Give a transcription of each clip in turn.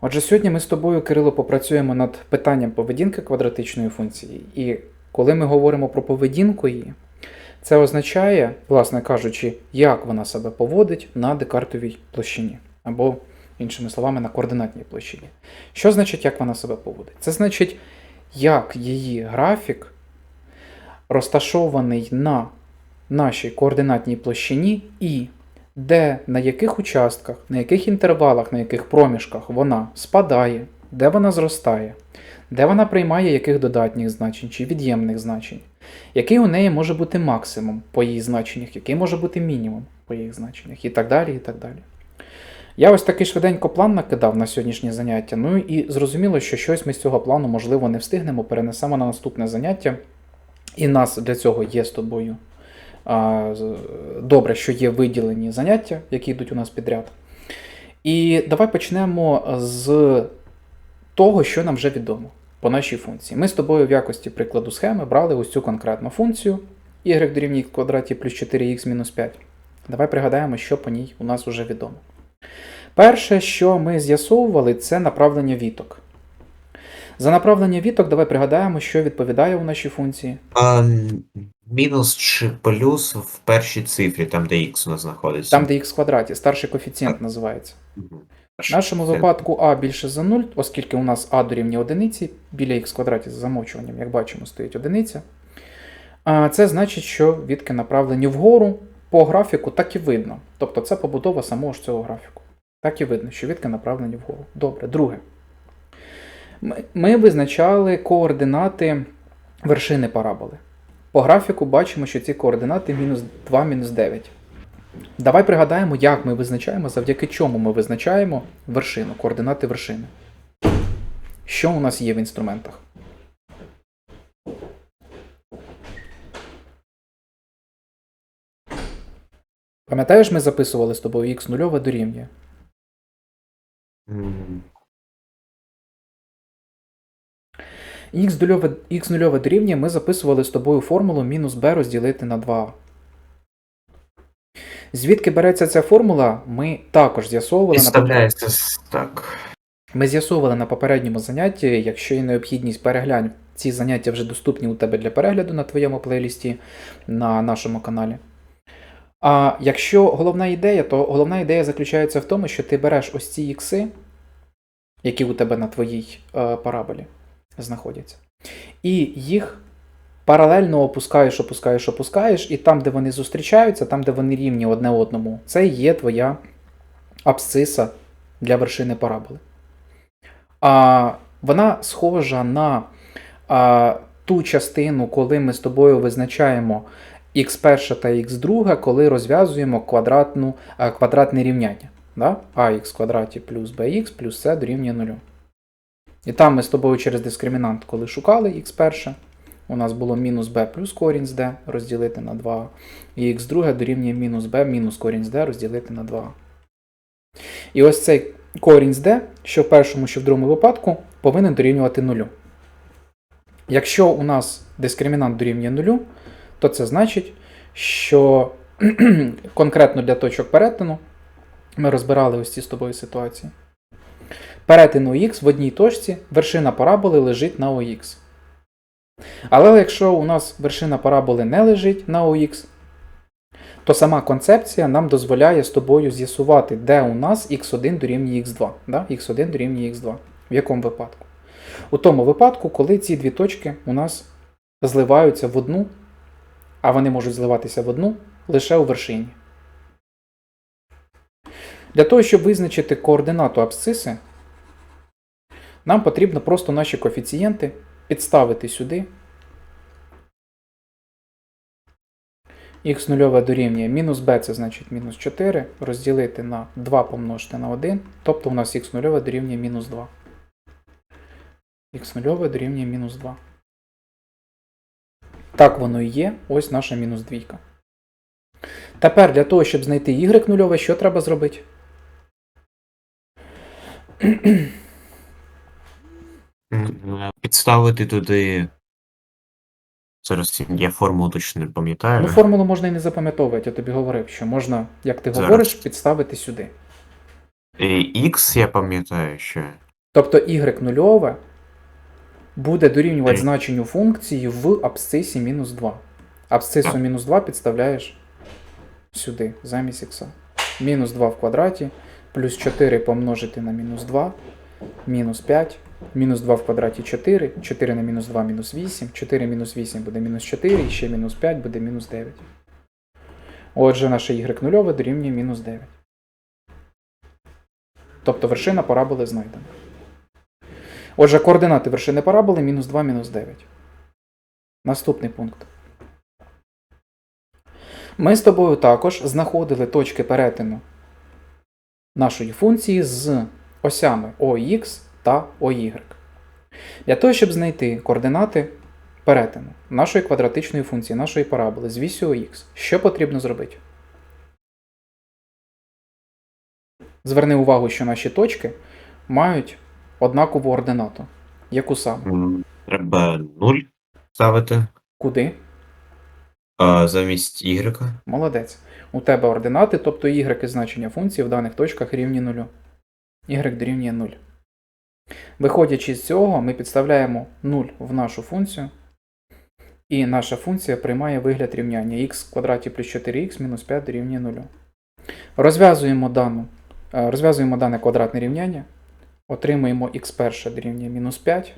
Отже, сьогодні ми з тобою, Кирило, попрацюємо над питанням поведінки квадратичної функції. І коли ми говоримо про поведінку її, це означає, власне кажучи, як вона себе поводить на декартовій площині, або, іншими словами, на координатній площині. Що значить, як вона себе поводить? Це значить, як її графік розташований на нашій координатній площині і де, на яких участках, на яких інтервалах, на яких проміжках вона спадає, де вона зростає, де вона приймає яких додатніх значень чи від'ємних значень, який у неї може бути максимум по її значеннях, який може бути мінімум по їх значеннях, і так далі. і так далі. Я ось такий швиденько план накидав на сьогоднішнє заняття. Ну і зрозуміло, що щось ми з цього плану, можливо, не встигнемо, перенесемо на наступне заняття. І нас для цього є з тобою добре, що є виділені заняття, які йдуть у нас підряд. І давай почнемо з того, що нам вже відомо по нашій функції. Ми з тобою в якості прикладу схеми брали ось цю конкретну функцію y дорівнює квадраті плюс 4х мінус 5. Давай пригадаємо, що по ній у нас вже відомо. Перше, що ми з'ясовували, це направлення віток. За направлення віток давай пригадаємо, що відповідає у нашій функції. А, мінус чи плюс в першій цифрі, там, де х у нас знаходиться. Там, де х квадраті, старший коефіцієнт називається. В нашому випадку а більше за 0, оскільки у нас а дорівнює одиниці, біля х квадраті з замовчуванням, як бачимо, стоїть одиниця. А Це значить, що відки направлені вгору по графіку так і видно. Тобто це побудова самого ж цього графіку. Так і видно, що відки направлені вгору. Добре, друге. Ми- визначали координати вершини параболи. По графіку бачимо, що ці координати мінус 2, мінус 9. Давай пригадаємо, як ми визначаємо, завдяки чому ми визначаємо вершину, координати вершини. Що у нас є в інструментах? Пам'ятаєш, ми записували з тобою х нульове дорівнює. М, Х нульове, х дорівнює ми записували з тобою формулу мінус b розділити на 2а. Звідки береться ця формула, ми також з'ясовували на. Так. Ми з'ясовували на попередньому занятті, якщо є необхідність переглянь, ці заняття вже доступні у тебе для перегляду на твоєму плейлісті на нашому каналі. А якщо головна ідея, то головна ідея заключається в тому, що ти береш ось ці ікси, які у тебе на твоїй е, параболі знаходяться, і їх паралельно опускаєш, опускаєш, опускаєш, і там, де вони зустрічаються, там, де вони рівні одне одному, це є твоя абсциса для вершини параболи. А, вона схожа на а, ту частину, коли ми з тобою визначаємо x1 та x2, коли розв'язуємо квадратну, а, квадратне рівняння. Да? ax квадраті плюс bx плюс c дорівнює 0. І там ми з тобою через дискримінант, коли шукали x1, у нас було мінус b плюс корінь з d розділити на 2, і x2 дорівнює мінус b мінус корінь з d розділити на 2. І ось цей корінь з d, що в першому, що в другому випадку, повинен дорівнювати нулю. Якщо у нас дискримінант дорівнює нулю, то це значить, що конкретно для точок перетину ми розбирали ось ці з тобою ситуації. Перетин ОХ в одній точці, вершина параболи лежить на ОХ. Але якщо у нас вершина параболи не лежить на ОХ, то сама концепція нам дозволяє з тобою з'ясувати, де у нас x1 дорівнює x2. Да? x1 дорівнює x2. В якому випадку? У тому випадку, коли ці дві точки у нас зливаються в одну, а вони можуть зливатися в одну лише у вершині. Для того, щоб визначити координату абсциси, нам потрібно просто наші коефіцієнти підставити сюди. х0 дорівнює мінус b, це значить мінус 4, розділити на 2 помножити на 1, тобто у нас х0 дорівнює мінус 2. х0 дорівнює мінус 2. Так воно і є, ось наша мінус двійка. Тепер для того, щоб знайти y0, що треба зробити? Підставити туди. Зараз я формулу точно не пам'ятаю. Ну, формулу можна і не запам'ятовувати, я тобі говорив, що можна, як ти Зараз. говориш, підставити сюди. І X я пам'ятаю, що. Тобто y нульове буде дорівнювати значенню функції в абсцисі мінус 2. Абсцису мінус 2 підставляєш сюди, замість х. Мінус 2 в квадраті, плюс 4 помножити на мінус 2, мінус 5, мінус 2 в квадраті 4, 4 на мінус 2 мінус 8, 4 мінус 8 буде мінус 4, і ще мінус 5 буде мінус 9. Отже, наше y нульове дорівнює мінус 9. Тобто вершина параболи знайдена. Отже, координати вершини параболи мінус 2, мінус 9. Наступний пункт. Ми з тобою також знаходили точки перетину нашої функції з осями OX та OY. Для того, щоб знайти координати перетину нашої квадратичної функції, нашої параболи з вісю ОХ, що потрібно зробити? Зверни увагу, що наші точки мають однакову ординату. Яку саме? Треба 0 ставити Куди? а, замість y. Молодець. У тебе ординати, тобто y значення функції в даних точках рівні нулю. y дорівнює 0. Виходячи з цього, ми підставляємо 0 в нашу функцію, і наша функція приймає вигляд рівняння x в квадраті плюс 4x мінус 5 дорівнює 0. Розв'язуємо, дану, е, розв'язуємо дане квадратне рівняння, отримуємо x перше дорівнює мінус 5,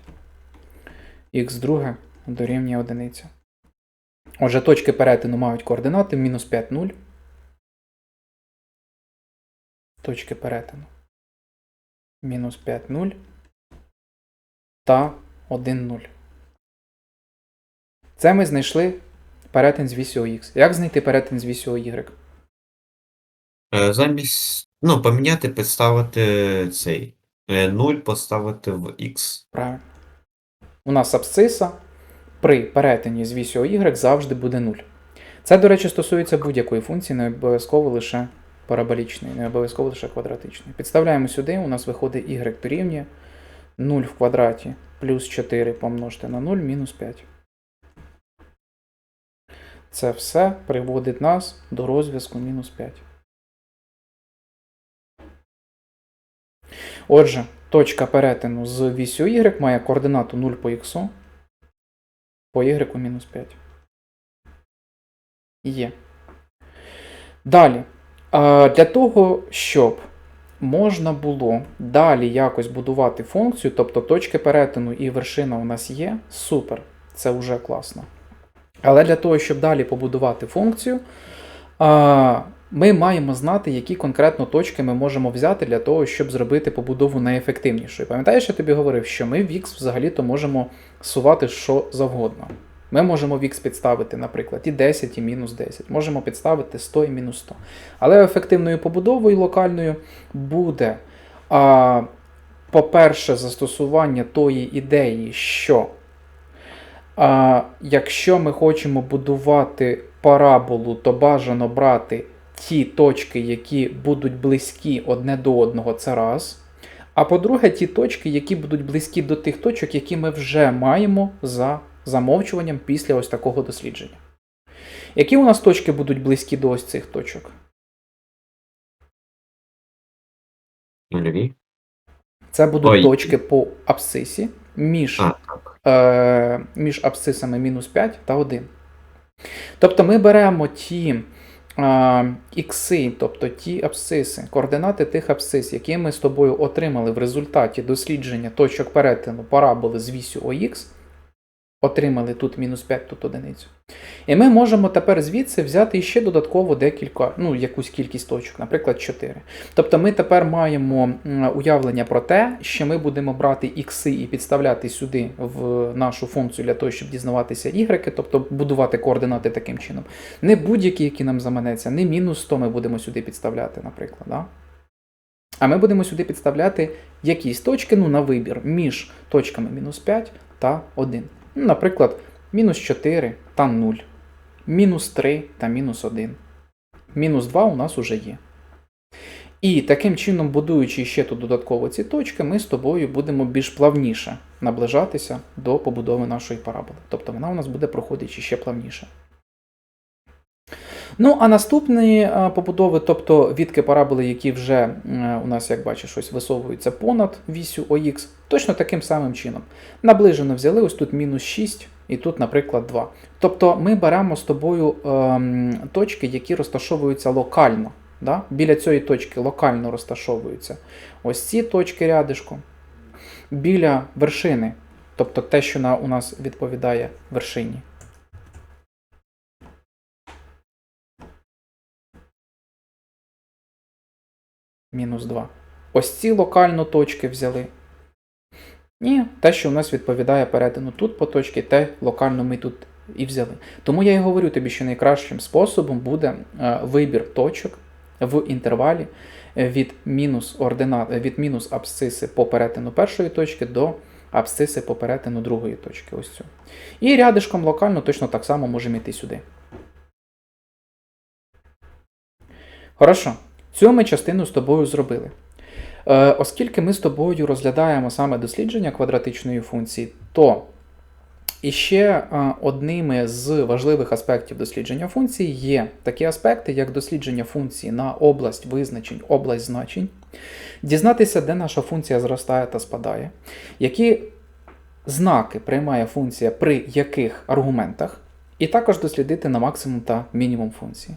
x друге дорівнює 1. Отже, точки перетину мають координати мінус 5, 0. Точки перетину. Мінус 5, 0 та 1, 0. Це ми знайшли перетин з вісю Х. Як знайти перетин з вісю Y? Е, Замість, ну, поміняти, підставити цей 0 поставити в x. Правильно. У нас абсциса при перетині з вісю Y завжди буде 0. Це, до речі, стосується будь-якої функції, не обов'язково лише параболічної, не обов'язково лише квадратичної. Підставляємо сюди, у нас виходить y дорівнює 0 в квадраті плюс 4 помножити на 0 мінус 5. Це все приводить нас до розв'язку мінус 5. Отже, точка перетину з вісю y має координату 0 по х, по y мінус 5. Є. Далі. Для того, щоб можна було далі якось будувати функцію, тобто точки перетину і вершина у нас є, супер, це вже класно. Але для того, щоб далі побудувати функцію, ми маємо знати, які конкретно точки ми можемо взяти для того, щоб зробити побудову найефективнішою. Пам'ятаєш, я тобі говорив, що ми в X взагалі-то можемо сувати що завгодно. Ми можемо в X підставити, наприклад, і 10, і мінус 10. Можемо підставити 100 і мінус 100. Але ефективною побудовою локальною буде, по-перше, застосування тої ідеї, що а, якщо ми хочемо будувати параболу, то бажано брати ті точки, які будуть близькі одне до одного, це раз. А по-друге, ті точки, які будуть близькі до тих точок, які ми вже маємо за замовчуванням після ось такого дослідження. Які у нас точки будуть близькі до ось цих точок? Нульові. Це будуть Ой. точки по абсцисі між, А, е, між абсцисами мінус 5 та 1. Тобто ми беремо ті е, ікси, тобто ті абсциси, координати тих абсцис, які ми з тобою отримали в результаті дослідження точок перетину параболи з вісю ОХ, отримали тут мінус 5, тут одиницю. І ми можемо тепер звідси взяти ще додатково декілька, ну, якусь кількість точок, наприклад, 4. Тобто ми тепер маємо уявлення про те, що ми будемо брати ікси і підставляти сюди в нашу функцію для того, щоб дізнаватися ігреки, тобто будувати координати таким чином. Не будь-які, які нам заманеться, не мінус 100 ми будемо сюди підставляти, наприклад. Да? А ми будемо сюди підставляти якісь точки ну, на вибір між точками мінус 5 та 1. Ну, наприклад, мінус 4 та 0, мінус 3 та мінус 1. Мінус 2 у нас уже є. І таким чином, будуючи ще тут додатково ці точки, ми з тобою будемо більш плавніше наближатися до побудови нашої параболи. Тобто вона у нас буде проходити ще плавніше. Ну, а наступні е, побудови, тобто відки параболи, які вже е, у нас, як бачиш, ось висовуються понад вісю ОХ, точно таким самим чином. Наближено взяли ось тут мінус 6 і тут, наприклад, 2. Тобто ми беремо з тобою ем, точки, які розташовуються локально. Да? Біля цієї точки локально розташовуються. Ось ці точки рядишком. Біля вершини, тобто те, що на, у нас відповідає вершині. Мінус 2. Ось ці локально точки взяли. І те, що у нас відповідає перетину тут по точці, те локально ми тут і взяли. Тому я і говорю тобі, що найкращим способом буде е, вибір точок в інтервалі е, від мінус ординат, е, від мінус абсциси по перетину першої точки до абсциси по перетину другої точки. Ось цю. І рядишком локально точно так само можемо йти сюди. Хорошо. Цю ми частину з тобою зробили. Е, Оскільки ми з тобою розглядаємо саме дослідження квадратичної функції, то іще е, одними з важливих аспектів дослідження функції є такі аспекти, як дослідження функції на область визначень, область значень, дізнатися, де наша функція зростає та спадає, які знаки приймає функція при яких аргументах, і також дослідити на максимум та мінімум функції.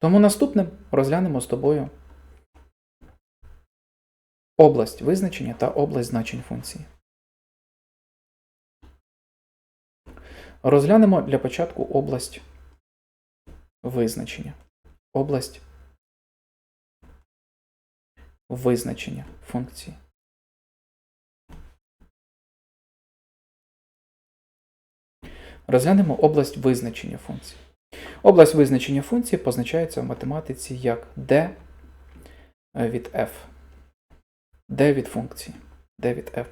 Тому наступним розглянемо з тобою область визначення та область значень функції. Розглянемо для початку область визначення. Область визначення функції. Розглянемо область визначення функції. Область визначення функції позначається в математиці як d від f. d від функції. d від f.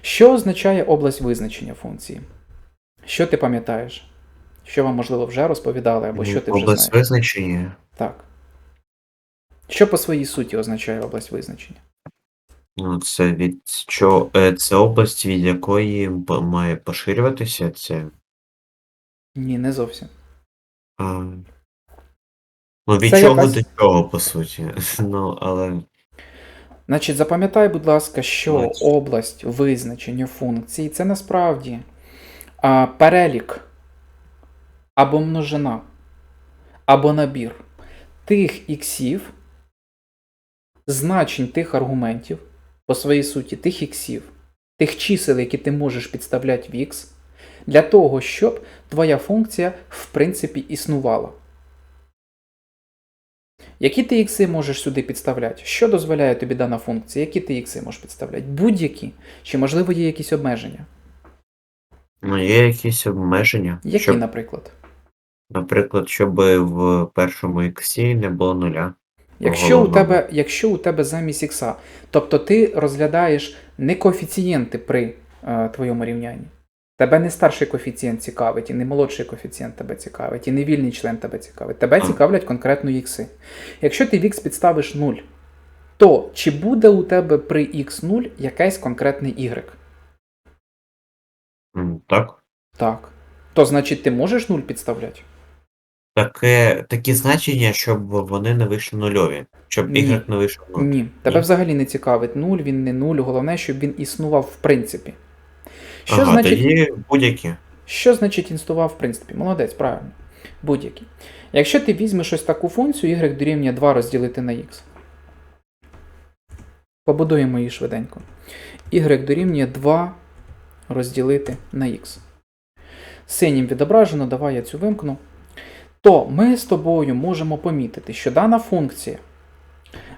Що означає область визначення функції? Що ти пам'ятаєш? Що вам, можливо, вже розповідали, або що ти вже Область знаєш? визначення. Так. Що по своїй суті означає область визначення? Ну, це від що е, це область, від якої має поширюватися, це. Ні, не зовсім. А, ну, від Це чого якась- до чого, по суті. Ну, але. Значить, запам'ятай, будь ласка, що Ось. область визначення функції це насправді а, перелік або множина, або набір тих іксів, значень тих аргументів, по своїй суті, тих іксів, тих чисел, які ти можеш підставляти в ікс, для того, щоб твоя функція в принципі існувала. Які ти ікси можеш сюди підставляти? Що дозволяє тобі дана функція? Які ти ікси можеш підставляти? Будь-які. Чи, можливо, є якісь обмеження? Ну, є якісь обмеження. Які, щоб, наприклад? наприклад, щоб в першому іксі не було нуля. Якщо у, тебе, якщо у тебе замість ікса, тобто ти розглядаєш не коефіцієнти при е, твоєму рівнянні. Тебе не старший коефіцієнт цікавить, і не молодший коефіцієнт тебе цікавить, і не вільний член тебе цікавить. Тебе цікавлять конкретно ікси. Якщо ти в ікс підставиш 0, то чи буде у тебе при x0 якийсь конкретний y? Так. Так. То значить ти можеш 0 підставляти? Таке, такі значення, щоб вони не вийшли нульові. Щоб Ні. y не вийшов нуль. Ні. Тебе Ні. взагалі не цікавить 0, він не 0, головне, щоб він існував в принципі. Що ага, значить тоді будь-які. Що значить існував в принципі? Молодець, правильно. Будь-який. Якщо ти візьмеш ось таку функцію y дорівнює 2 розділити на x. Побудуємо її швиденько. y дорівнює 2 розділити на x. Синім відображено, давай я цю вимкну. То ми з тобою можемо помітити, що дана функція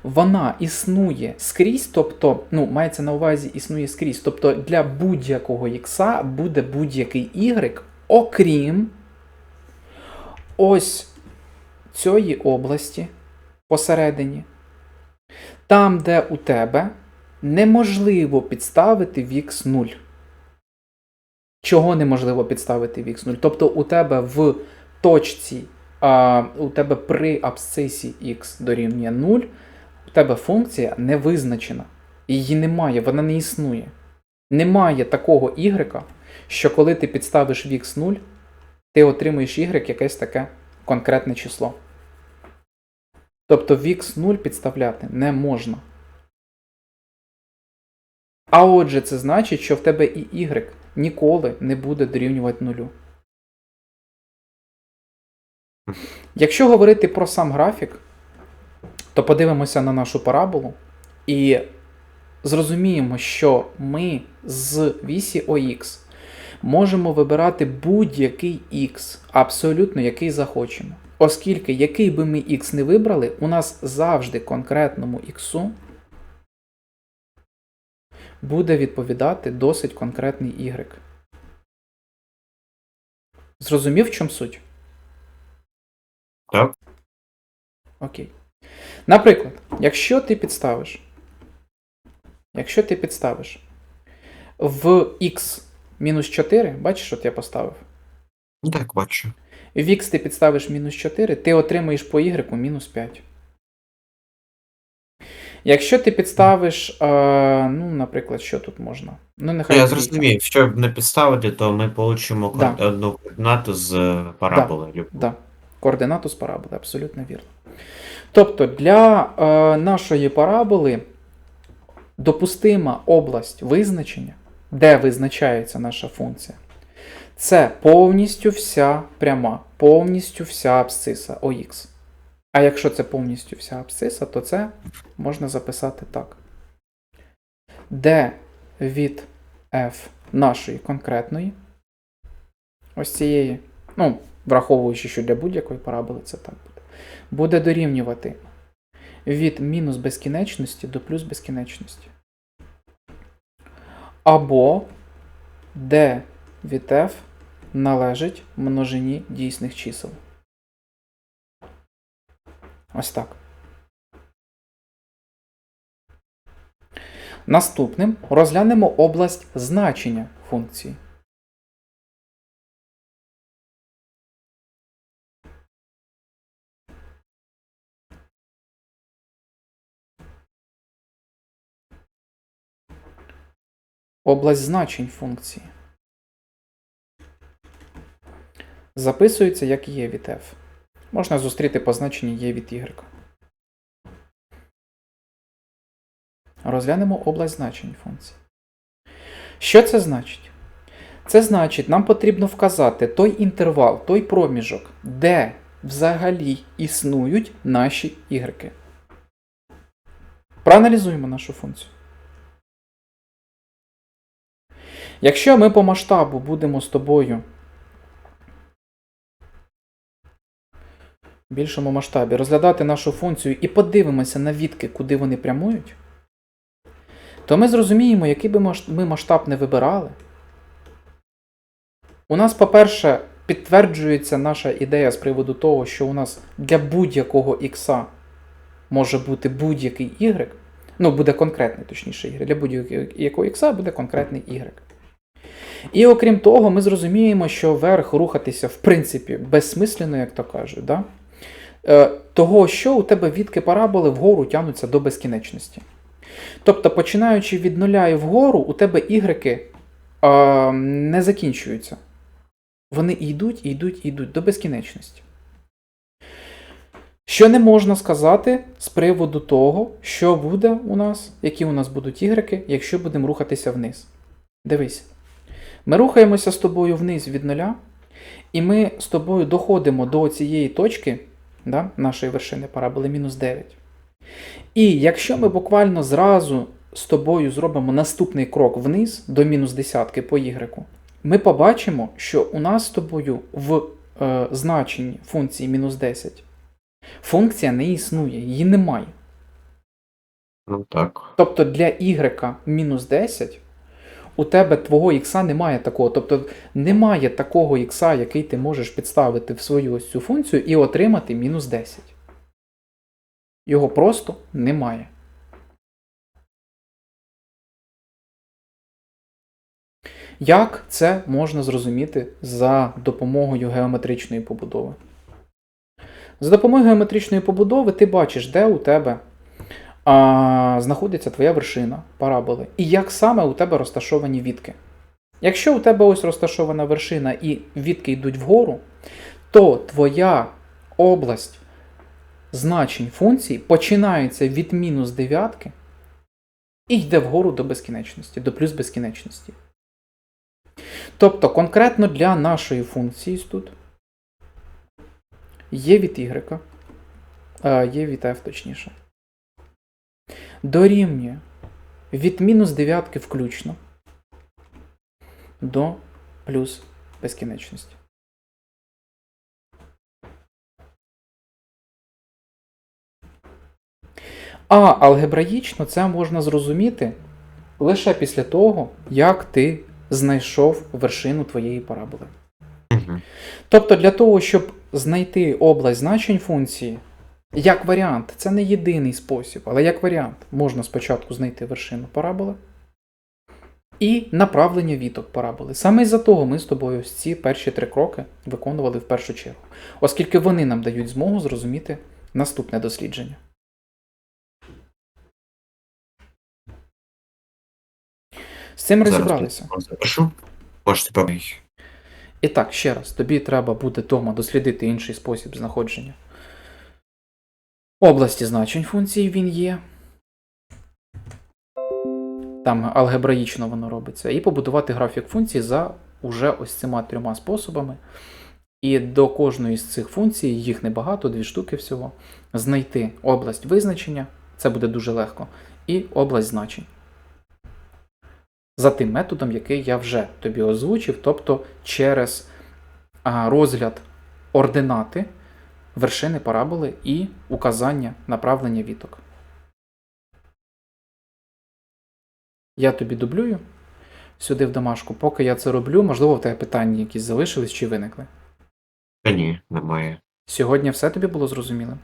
вона існує скрізь, тобто, ну, мається на увазі існує скрізь. Тобто для будь-якого ікса буде будь-який y, окрім ось цієї області посередині, там, де у тебе неможливо підставити в x 0. Чого неможливо підставити в x 0? Тобто у тебе в точці, а, у тебе при абсцисі x дорівнює 0, у тебе функція не визначена. Її немає, вона не існує. Немає такого y, що коли ти підставиш в x 0, ти отримуєш y якесь таке конкретне число. Тобто в x 0 підставляти не можна. А отже, це значить, що в тебе і y ніколи не буде дорівнювати нулю. Якщо говорити про сам графік, то подивимося на нашу параболу і зрозуміємо, що ми з вісі OX можемо вибирати будь-який X, абсолютно який захочемо. Оскільки який би ми X не вибрали, у нас завжди конкретному X буде відповідати досить конкретний Y. Зрозумів, в чому суть? Так. Окей. Наприклад, якщо ти підставиш, якщо ти підставиш в x мінус 4, бачиш, от я поставив. Так, бачу. В x ти підставиш мінус 4, ти отримаєш по y мінус 5. Якщо ти підставиш, е, ну, наприклад, що тут можна? Ну, нехай Я зрозумів, щоб не підставити, то ми получимо Да. одну координату з е, параболи. Да. Координату з параболи, абсолютно вірно. Тобто для е, нашої параболи допустима область визначення, де визначається наша функція, це повністю вся пряма, повністю вся абсциса ОХ. А якщо це повністю вся абсциса, то це можна записати так. Де від f нашої конкретної, ось цієї, ну, враховуючи, що для будь-якої параболи це так буде, буде дорівнювати від мінус безкінечності до плюс безкінечності. Або d від f належить множині дійсних чисел. Ось так. Наступним розглянемо область значення функції. Область значень функції. Записується як є від f. Можна зустріти позначення є від y. Розглянемо область значень функції. Що це значить? Це значить, нам потрібно вказати той інтервал, той проміжок, де взагалі існують наші ігреки. Проаналізуємо нашу функцію. Якщо ми по масштабу будемо з тобою в більшому масштабі розглядати нашу функцію і подивимося на відки, куди вони прямують, то ми зрозуміємо, який би ми масштаб не вибирали. У нас, по-перше, підтверджується наша ідея з приводу того, що у нас для будь-якого х може бути будь-який y, ну, буде конкретний, точніше, y, для будь-якого х буде конкретний y. І окрім того, ми зрозуміємо, що вверх рухатися, в принципі, безсмислено, як то кажуть. Да? Е, того, що у тебе відки параболи вгору тягнуться до безкінечності. Тобто, починаючи від нуля і вгору, у тебе ігреки е, не закінчуються. Вони йдуть, йдуть, йдуть до безкінечності. Що не можна сказати з приводу того, що буде у нас, які у нас будуть ігреки, якщо будемо рухатися вниз. Дивись. Ми рухаємося з тобою вниз від нуля, і ми з тобою доходимо до цієї точки да, нашої вершини параболи мінус 9. І якщо ми буквально зразу з тобою зробимо наступний крок вниз до мінус десятки по y, ми побачимо, що у нас з тобою в е, значенні функції мінус 10 функція не існує, її немає. Ну так. Тобто для y мінус 10 у тебе твого ікса немає такого. Тобто немає такого ікса, який ти можеш підставити в свою ось цю функцію і отримати мінус 10. Його просто немає. Як це можна зрозуміти за допомогою геометричної побудови? За допомогою геометричної побудови ти бачиш, де у тебе а, знаходиться твоя вершина параболи, і як саме у тебе розташовані відки. Якщо у тебе ось розташована вершина і відки йдуть вгору, то твоя область значень функцій починається від мінус дев'ятки і йде вгору до безкінечності, до плюс безкінечності. Тобто, конкретно для нашої функції тут є від y, є від f точніше. Дорівнює від мінус дев'ятки включно до плюс безкінечності. А алгебраїчно це можна зрозуміти лише після того, як ти знайшов вершину твоєї параболи. Тобто, для того, щоб знайти область значень функції, як варіант, це не єдиний спосіб, але як варіант, можна спочатку знайти вершину параболи і направлення віток параболи. Саме із-за того ми з тобою ось ці перші три кроки виконували в першу чергу, оскільки вони нам дають змогу зрозуміти наступне дослідження. З цим розібралися. Запишу. Можете. І так, ще раз, тобі треба буде вдома дослідити інший спосіб знаходження. Області значень функції він є. Там алгебраїчно воно робиться. І побудувати графік функцій за уже ось цими трьома способами. І до кожної з цих функцій, їх небагато, дві штуки всього, знайти область визначення, це буде дуже легко, і область значень. За тим методом, який я вже тобі озвучив, тобто через розгляд ординати вершини параболи і указання направлення віток. Я тобі дублюю сюди в домашку. Поки я це роблю, можливо, в тебе питання якісь залишились чи виникли. Та ні, немає. Сьогодні все тобі було зрозуміло?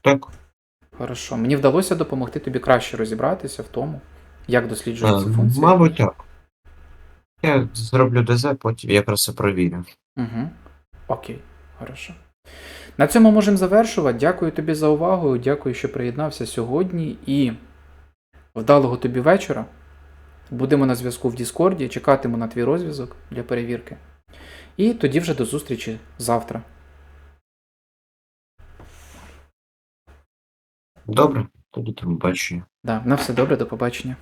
Так. Хорошо. Мені вдалося допомогти тобі краще розібратися в тому, як досліджуються Е, функції. Мабуть, так. Я зроблю ДЗ, потім якраз це провірю. Угу. Окей, хорошо. На цьому можемо завершувати. Дякую тобі за увагу. Дякую, що приєднався сьогодні. І вдалого тобі вечора. Будемо на зв'язку в Діскорді, чекатиму на твій розв'язок для перевірки. І тоді вже до зустрічі завтра. Добре, тоді там бачення. Да, на все добре, до побачення.